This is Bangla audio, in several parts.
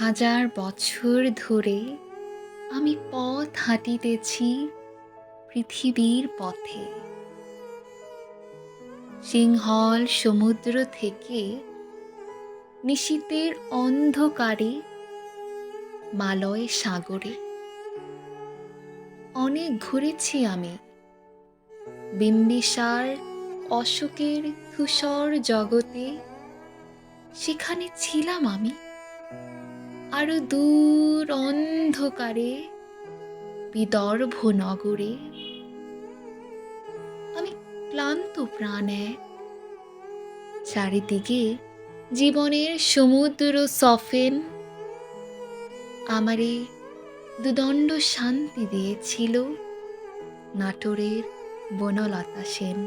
হাজার বছর ধরে আমি পথ হাঁটিতেছি পৃথিবীর পথে। সিংহল সমুদ্র থেকে নিশীতের অন্ধকারে, মালয় সাগরে। অনেক ঘুরেছি আমি বিম্বিসার অশোকের ধূসর জগতে, সেখানে ছিলাম আমি। আরও দূর অন্ধকারে, বিদর্ভ নগরে। আমি ক্লান্ত প্রাণে, চারিদিকে জীবনের সমুদ্র সফেন, আমারে দুদণ্ড শান্তি দিয়েছিল নাটোরের বনলতা সেন।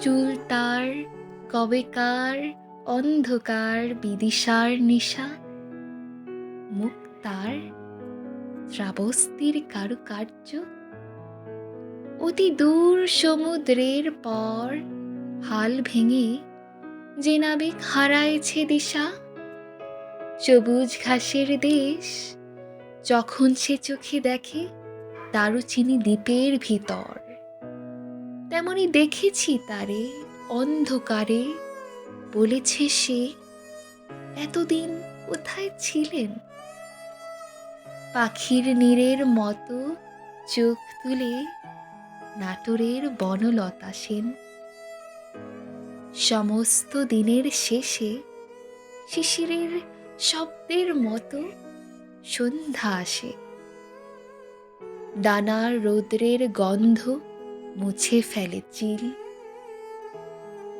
চুল তার, কবেকার অন্ধকার বিদিশার নিশা মুখ তার শ্রাবস্তির কারুকার্য। অতি দূর সমুদ্রের পর হাল ভেঙে যে নাবিক হারাইছে দিশা, সবুজ ঘাসের দেশ যখন সে চোখে দেখে দারুচিনি দ্বীপের ভিতর, তেমনি দেখেছি তারে অন্ধকারে বলেছে সে, এতদিন কোথায় ছিলেন? পাখির নীরের মতো চোখ তুলে নাটোরের বনলতা সেন। সমস্ত দিনের শেষে শিশিরের শব্দের মতো সন্ধ্যা আসে। ডানার রৌদ্রের গন্ধ মুছে ফেলে চিল।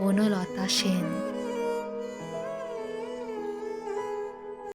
বনলতা সেন।